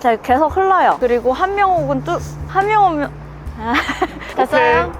제가 계속 흘러요. 그리고 한 명 오군 뚝, 한명 오면. 아, 됐어요?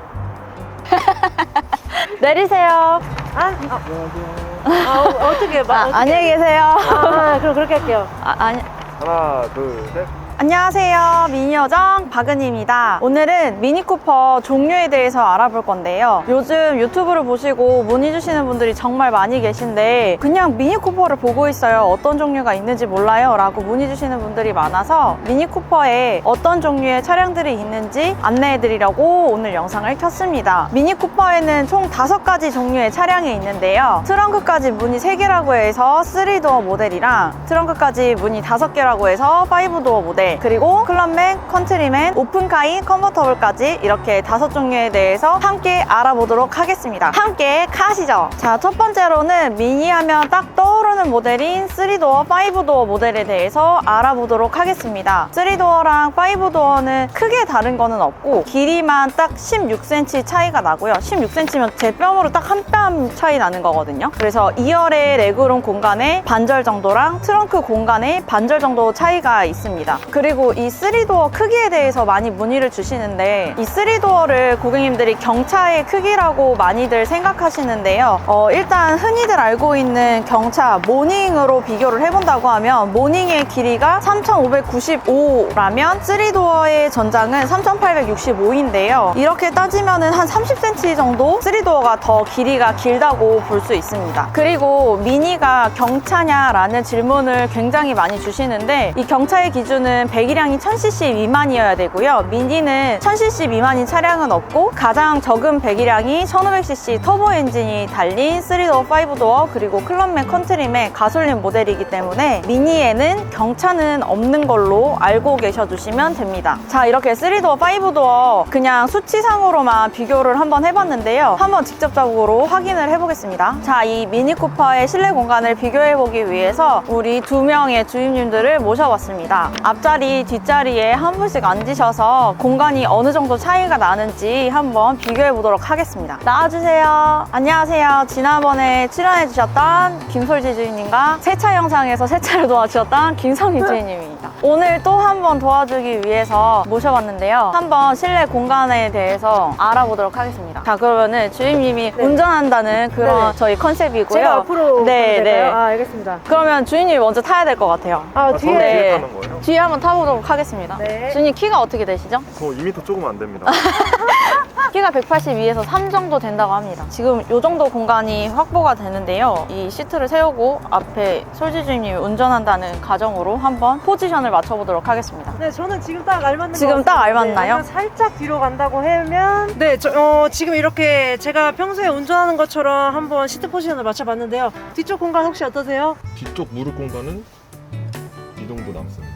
내리세요. 아, 아, 어, 어떻게 막 아, 어떻게- 안녕히 계세요. 아, 그럼 그렇게 할게요. 아, 아니. 하나, 둘, 셋. 안녕하세요. 미니어정 박은희입니다. 오늘은 미니쿠퍼 종류에 대해서 알아볼 건데요. 요즘 유튜브를 보시고 문의 주시는 분들이 정말 많이 계신데 그냥 미니쿠퍼를 보고 있어요. 어떤 종류가 있는지 몰라요. 라고 문의 주시는 분들이 많아서 미니쿠퍼에 어떤 종류의 차량들이 있는지 안내해 드리려고 오늘 영상을 켰습니다. 미니쿠퍼에는 총 다섯 가지 종류의 차량이 있는데요. 트렁크까지 문이 3개라고 해서 3도어 모델이랑 트렁크까지 문이 5개라고 해서 5도어 모델 그리고 클럽맨, 컨트리맨, 오픈카인, 컨버터블까지 이렇게 다섯 종류에 대해서 함께 알아보도록 하겠습니다. 함께 가시죠. 자, 첫 번째로는 미니 하면 딱 떠오르는 모델인 3도어, 5도어 모델에 대해서 알아보도록 하겠습니다. 3도어랑 5도어는 크게 다른 거는 없고 길이만 딱 16cm 차이가 나고요. 16cm면 제 뺨으로 딱 한 뺨 차이 나는 거거든요. 그래서 2열의 레그룸 공간의 반절 정도랑 트렁크 공간의 반절 정도 차이가 있습니다. 그 리고 이 3도어 크기에 대해서 많이 문의를 주시는데 이 3도어를 고객님들이 경차의 크기라고 많이들 생각하시는데요. 어, 일단 흔히들 알고 있는 경차 모닝으로 비교를 해본다고 하면 모닝의 길이가 3595라면 3도어의 전장은 3865인데요. 이렇게 따지면은 한 30cm 정도 3도어가 더 길이가 길다고 볼 수 있습니다. 그리고 미니가 경차냐라는 질문을 굉장히 많이 주시는데 이 경차의 기준은 배기량이 1000cc 미만이어야 되고요. 미니는 1000cc 미만인 차량은 없고 가장 적은 배기량이 1500cc 터보 엔진이 달린 3도어, 5도어 그리고 클럽맨, 컨트리맨 가솔린 모델이기 때문에 미니에는 경차는 없는 걸로 알고 계셔 주시면 됩니다. 자 이렇게 3도어, 5도어 그냥 수치상으로만 비교를 한번 해봤는데요. 한번 직접적으로 확인을 해보겠습니다. 자 이 미니 쿠퍼의 실내 공간을 비교해보기 위해서 우리 두 명의 주임님들을 모셔봤습니다. 앞자리, 뒷자리에 한 분씩 앉으셔서 공간이 어느 정도 차이가 나는지 한번 비교해 보도록 하겠습니다. 나와주세요. 안녕하세요. 지난번에 출연해 주셨던 김솔지 주임님과 세차 영상에서 세차를 도와주셨던 김성희 주임님입니다. 오늘 또 한 번 도와주기 위해서 모셔봤는데요. 한번 실내 공간에 대해서 알아보도록 하겠습니다. 자, 그러면은 주임님이 운전한다는 그런 네. 저희 컨셉이고요. 제가 앞으로 네, 네. 아, 알겠습니다. 그러면 주임님이 먼저 타야 될 것 같아요. 아, 아, 뒤에 네. 뒤에 타는 거예요? 뒤에 한번 타보도록 하겠습니다. 네. 주임님 키가 어떻게 되시죠? 저 2m 조금 안 됩니다. 키가 182에서 3 정도 된다고 합니다. 지금 이 정도 공간이 확보가 되는데요. 이 시트를 세우고 앞에 솔지 주임님이 운전한다는 가정으로 한번 포지션을 맞춰보도록 하겠습니다. 네, 저는 지금 딱 알맞는 지금 것 딱. 알맞나요? 네, 살짝 뒤로 간다고 하면 네, 저, 어, 지금 이렇게 제가 평소에 운전하는 것처럼 한번 시트 포지션을 맞춰봤는데요. 뒤쪽 공간 혹시 어떠세요? 뒤쪽 무릎 공간은 이 정도 남습니다.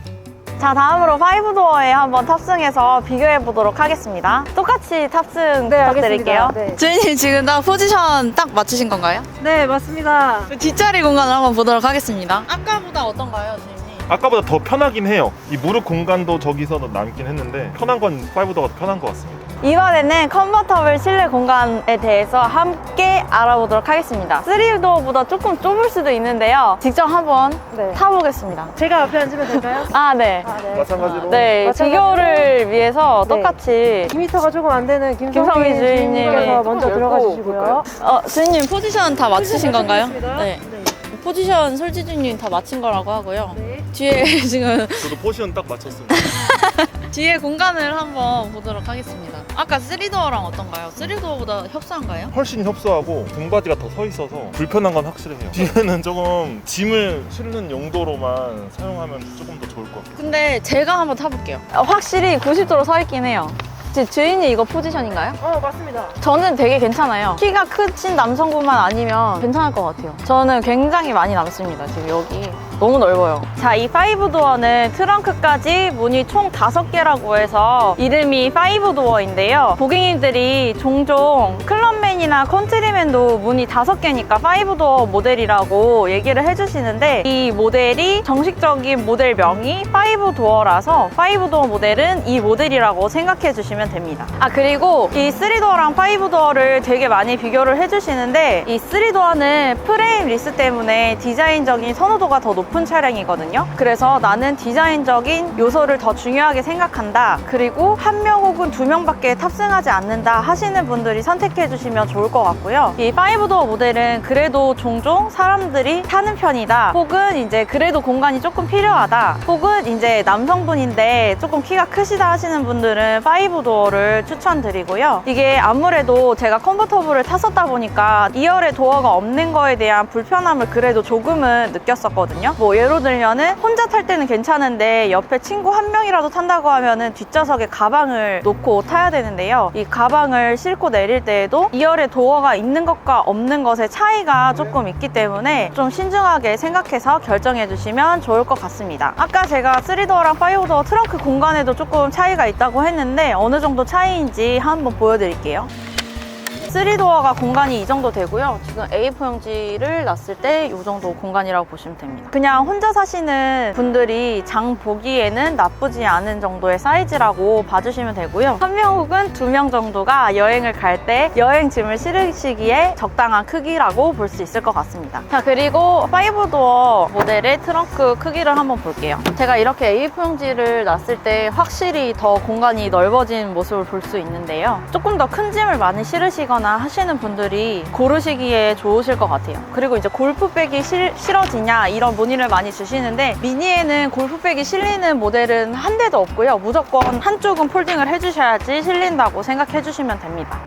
자, 다음으로 5도어에 한번 탑승해서 비교해 보도록 하겠습니다. 똑같이 탑승 네, 부탁드릴게요. 알겠습니다. 네. 주임님 지금 딱 포지션 딱 맞추신 건가요? 네, 맞습니다. 뒷자리 공간을 한번 보도록 하겠습니다. 아까보다 어떤가요, 주임님? 아까보다 더 편하긴 해요. 이 무릎 공간도 저기서 남긴 했는데 편한 건 5도가 더 편한 것 같습니다. 이번에는 컨버터블 실내 공간에 대해서 함께 알아보도록 하겠습니다. 3도어보다 조금 좁을 수도 있는데요. 직접 한번 네. 타보겠습니다. 제가 앞에 앉으면 될까요? 아, 네. 아, 네. 마찬가지로 네. 비교를 위해서 네. 똑같이 2m가 조금 안 되는 주인님께서 주인님이 먼저 들어가 주시고요. 어, 주인님 포지션 다 맞추신 건가요? 네. 네. 포지션 솔지주님 다 맞춘 거라고 하고요. 네. 뒤에 지금 저도 포지션 딱 맞췄습니다. 뒤에 공간을 한번 보도록 하겠습니다. 아까 3도어랑 어떤가요? 3도어보다 협소한가요? 훨씬 협소하고 등받이가 더 서 있어서 불편한 건 확실해요. 뒤에는 조금 짐을 실는 용도로만 사용하면 조금 더 좋을 것 같아요. 근데 제가 한번 타볼게요. 어, 확실히 90도로 서 있긴 해요. 지- 주인이 이거 포지션인가요? 어, 맞습니다. 저는 되게 괜찮아요. 키가 크신 남성분만 아니면 괜찮을 것 같아요. 저는 굉장히 많이 남습니다. 지금 여기 너무 넓어요. 자, 이 5도어는 트렁크까지 문이 총 5개라고 해서 이름이 5도어인데요. 고객님들이 종종 클럽맨 클럽맨이나 컨트리맨도 문이 다섯 개니까 5도어 모델이라고 얘기를 해주시는데 이 모델이 정식적인 모델명이 5도어라서 5도어 모델은 이 모델이라고 생각해 주시면 됩니다. 아 그리고 이 3도어랑 5도어를 되게 많이 비교를 해주시는데 이 3도어는 프레임 리스 때문에 디자인적인 선호도가 더 높은 차량이거든요. 그래서 나는 디자인적인 요소를 더 중요하게 생각한다. 그리고 한 명 혹은 두 명밖에 탑승하지 않는다 하시는 분들이 선택해 주시면 좋을 것 같고요. 이 5도어 모델은 그래도 종종 사람들이 타는 편이다. 혹은 이제 그래도 공간이 조금 필요하다. 혹은 이제 남성분인데 조금 키가 크시다 하시는 분들은 5도어를 추천드리고요. 이게 아무래도 제가 컨버터블을 탔었다 보니까 2열에 도어가 없는 거에 대한 불편함을 그래도 조금은 느꼈었거든요. 뭐 예로 들면은 혼자 탈 때는 괜찮은데 옆에 친구 한 명이라도 탄다고 하면은 뒷좌석에 가방을 놓고 타야 되는데요. 이 가방을 싣고 내릴 때에도 2열에 도어가 있는 것과 없는 것의 차이가 조금 있기 때문에 좀 신중하게 생각해서 결정해 주시면 좋을 것 같습니다. 아까 제가 3도어랑 5도어 트렁크 공간에도 조금 차이가 있다고 했는데 어느 정도 차이인지 한번 보여드릴게요. 3도어가 공간이 이 정도 되고요. 지금 A4용지를 놨을 때 이 정도 공간이라고 보시면 됩니다. 그냥 혼자 사시는 분들이 장 보기에는 나쁘지 않은 정도의 사이즈라고 봐주시면 되고요. 한 명 혹은 두 명 정도가 여행을 갈 때 여행 짐을 실으시기에 적당한 크기라고 볼 수 있을 것 같습니다. 자, 그리고 5도어 모델의 트렁크 크기를 한번 볼게요. 제가 이렇게 A4용지를 놨을 때 확실히 더 공간이 넓어진 모습을 볼 수 있는데요. 조금 더 큰 짐을 많이 실으시거나 하시는 분들이 고르시기에 좋으실 것 같아요. 그리고 이제 골프백이 실, 실어지냐 이런 문의를 많이 주시는데 미니에는 골프백이 실리는 모델은 한 대도 없고요. 무조건 한쪽은 폴딩을 해주셔야지 실린다고 생각해 주시면 됩니다.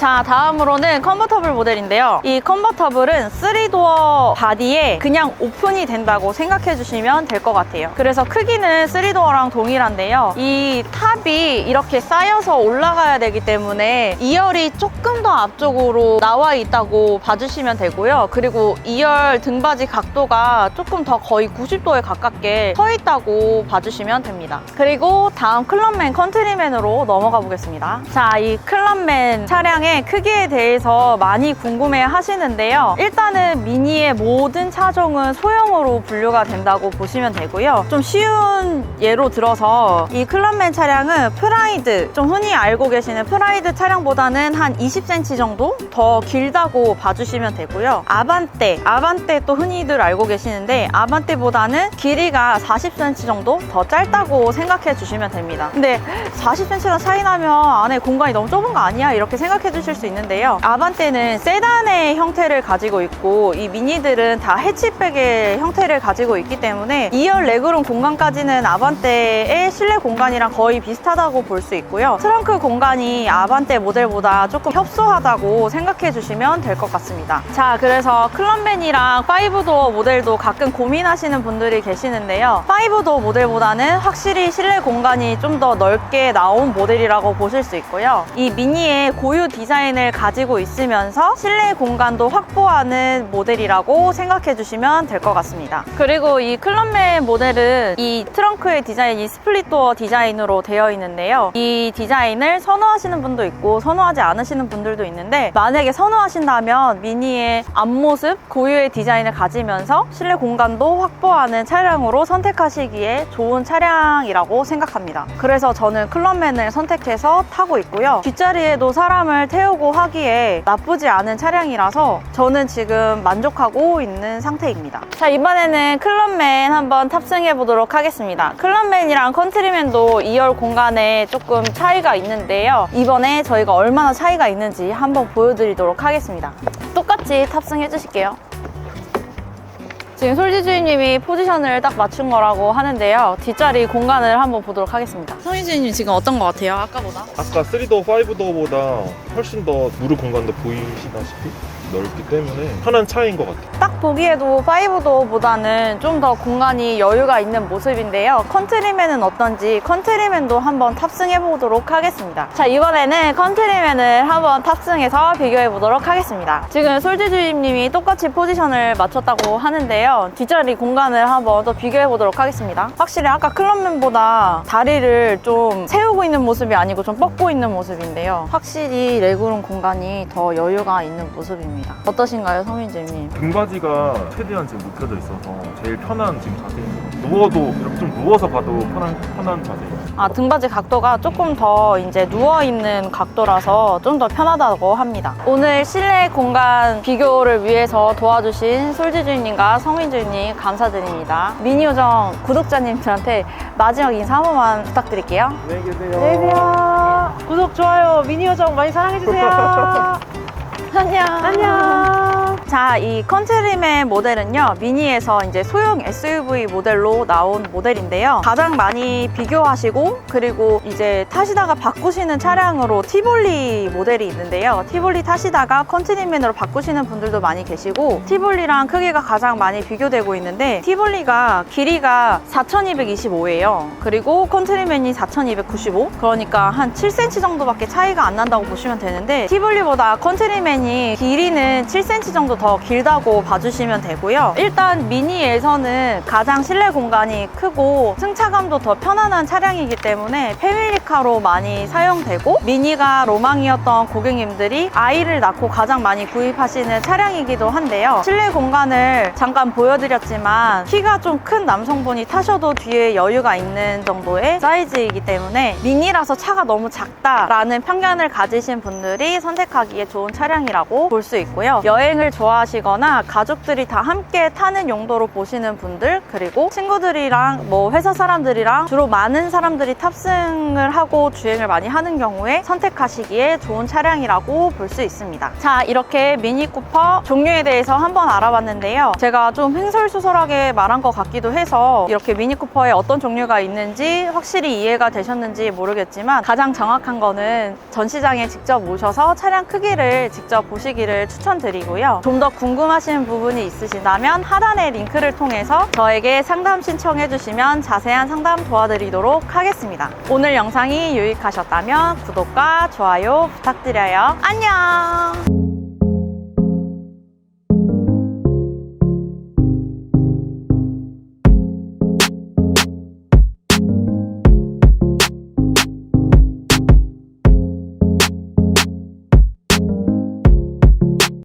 자 다음으로는 컨버터블 모델인데요. 이 컨버터블은 3도어 바디에 그냥 오픈이 된다고 생각해 주시면 될 것 같아요. 그래서 크기는 3도어랑 동일한데요. 이 탑이 이렇게 쌓여서 올라가야 되기 때문에 2열이 조금 더 앞쪽으로 나와 있다고 봐주시면 되고요. 그리고 2열 등받이 각도가 조금 더 거의 90도에 가깝게 서 있다고 봐주시면 됩니다. 그리고 다음 클럽맨 컨트리맨으로 넘어가 보겠습니다. 자 이 클럽맨 차량의 크기에 대해서 많이 궁금해 하시는데요. 일단은 미니의 모든 차종은 소형으로 분류가 된다고 보시면 되고요. 좀 쉬운 예로 들어서 이 클럽맨 차량은 프라이드, 좀 흔히 알고 계시는 프라이드 차량보다는 한 20cm 정도 더 길다고 봐주시면 되고요. 아반떼, 아반떼 또 흔히들 알고 계시는데 아반떼보다는 길이가 40cm 정도 더 짧다고 생각해 주시면 됩니다. 근데 40cm나 차이 나면 안에 공간이 너무 좁은 거 아니야? 이렇게 생각해 주실 수 있는데요. 아반떼는 세단의 형태를 가지고 있고 이 미니들은 다 해치백의 형태를 가지고 있기 때문에 2열 레그룸 공간까지는 아반떼의 실내 공간이랑 거의 비슷하다고 볼 수 있고요. 트렁크 공간이 아반떼 모델보다 조금 협소하다고 생각해 주시면 될 것 같습니다. 자, 그래서 클럽맨이랑 5도어 모델도 가끔 고민하시는 분들이 계시는데요. 5도어 모델보다는 확실히 실내 공간이 좀 더 넓게 나온 모델이라고 보실 수 있고요. 이 미니의 고유 디자인 을 가지고 있으면서 실내 공간도 확보하는 모델이라고 생각해 주시면 될 것 같습니다. 그리고 이 클럽맨 모델은 이 트렁크의 디자인이 스플릿 도어 디자인으로 되어 있는데요. 이 디자인을 선호하시는 분도 있고 선호하지 않으시는 분들도 있는데 만약에 선호하신다면 미니의 앞모습 고유의 디자인을 가지면서 실내 공간도 확보하는 차량으로 선택하시기에 좋은 차량이라고 생각합니다. 그래서 저는 클럽맨을 선택해서 타고 있고요. 뒷자리에도 사람을 태 우고 하기에 나쁘지 않은 차량이라서 저는 지금 만족하고 있는 상태입니다. 자, 이번에는 클럽맨 한번 탑승해 보도록 하겠습니다. 클럽맨이랑 컨트리맨도 2열 공간에 조금 차이가 있는데요. 이번에 저희가 얼마나 차이가 있는지 한번 보여드리도록 하겠습니다. 똑같이 탑승해 주실게요. 지금 솔지 주인님이 포지션을 딱 맞춘 거라고 하는데요. 뒷자리 공간을 한번 보도록 하겠습니다. 성희 주인님 지금 어떤 것 같아요? 아까보다? 아까 3도어, 5도어보다 훨씬 더 무릎 공간도 보이시다시피 넓기 때문에 편한 차인 것 같아요. 딱 보기에도 5도어보다는 좀 더 공간이 여유가 있는 모습인데요. 컨트리맨은 어떤지 컨트리맨도 한번 탑승해 보도록 하겠습니다. 자, 이번에는 컨트리맨을 한번 탑승해서 비교해 보도록 하겠습니다. 지금 솔지주임님이 똑같이 포지션을 맞췄다고 하는데요. 뒷자리 공간을 한번 또 비교해 보도록 하겠습니다. 확실히 아까 클럽맨보다 다리를 좀 세우고 있는 모습이 아니고 좀 뻗고 있는 모습인데요. 확실히 레그룸 공간이 더 여유가 있는 모습입니다. 어떠신가요, 성민주임님? 등받이가 최대한 지금 눕혀져 있어서 제일 편한 지금 자세입니다. 누워도 이렇게 좀 누워서 봐도 편한 편한 자세예요. 아, 등받이 각도가 조금 더 이제 누워있는 각도라서 좀 더 편하다고 합니다. 오늘 실내 공간 비교를 위해서 도와주신 솔지주인님과 성민주인님 감사드립니다. 미니요정 구독자님들한테 마지막 인사 한 번만 부탁드릴게요. 안녕히 계세요. 안녕히 계세요. 구독, 좋아요, 미니 요정 많이 사랑해주세요. 안녕. 안녕. 자, 이 컨트리맨 모델은요, 미니에서 이제 소형 SUV 모델로 나온 모델인데요. 가장 많이 비교하시고, 그리고 이제 타시다가 바꾸시는 차량으로 티볼리 모델이 있는데요. 티볼리 타시다가 컨트리맨으로 바꾸시는 분들도 많이 계시고, 티볼리랑 크기가 가장 많이 비교되고 있는데, 티볼리가 길이가 4225예요. 그리고 컨트리맨이 4295. 그러니까 한 7cm 정도밖에 차이가 안 난다고 보시면 되는데, 티볼리보다 컨트리맨이 길이는 7cm 정도 더 길다고 봐주시면 되고요. 일단 미니에서는 가장 실내 공간이 크고 승차감도 더 편안한 차량이기 때문에 패밀리카로 많이 사용되고 미니가 로망이었던 고객님들이 아이를 낳고 가장 많이 구입하시는 차량이기도 한데요. 실내 공간을 잠깐 보여드렸지만 키가 좀 큰 남성분이 타셔도 뒤에 여유가 있는 정도의 사이즈이기 때문에 미니라서 차가 너무 작다라는 편견을 가지신 분들이 선택하기에 좋은 차량이라고 볼 수 있고요. 여행을 좋아하시거나 가족들이 다 함께 타는 용도로 보시는 분들 그리고 친구들이랑 뭐 회사 사람들이랑 주로 많은 사람들이 탑승을 하고 주행을 많이 하는 경우에 선택하시기에 좋은 차량이라고 볼 수 있습니다. 자 이렇게 미니 쿠퍼 종류에 대해서 한번 알아봤는데요. 제가 좀 횡설수설하게 말한 것 같기도 해서 이렇게 미니 쿠퍼에 어떤 종류가 있는지 확실히 이해가 되셨는지 모르겠지만 가장 정확한 거는 전시장에 직접 오셔서 차량 크기를 직접 보시기를 추천드리고요. 좀더 궁금하신 부분이 있으시다면 하단의 링크를 통해서 저에게 상담 신청해 주시면 자세한 상담 도와드리도록 하겠습니다. 오늘 영상이 유익하셨다면 구독과 좋아요 부탁드려요. 안녕!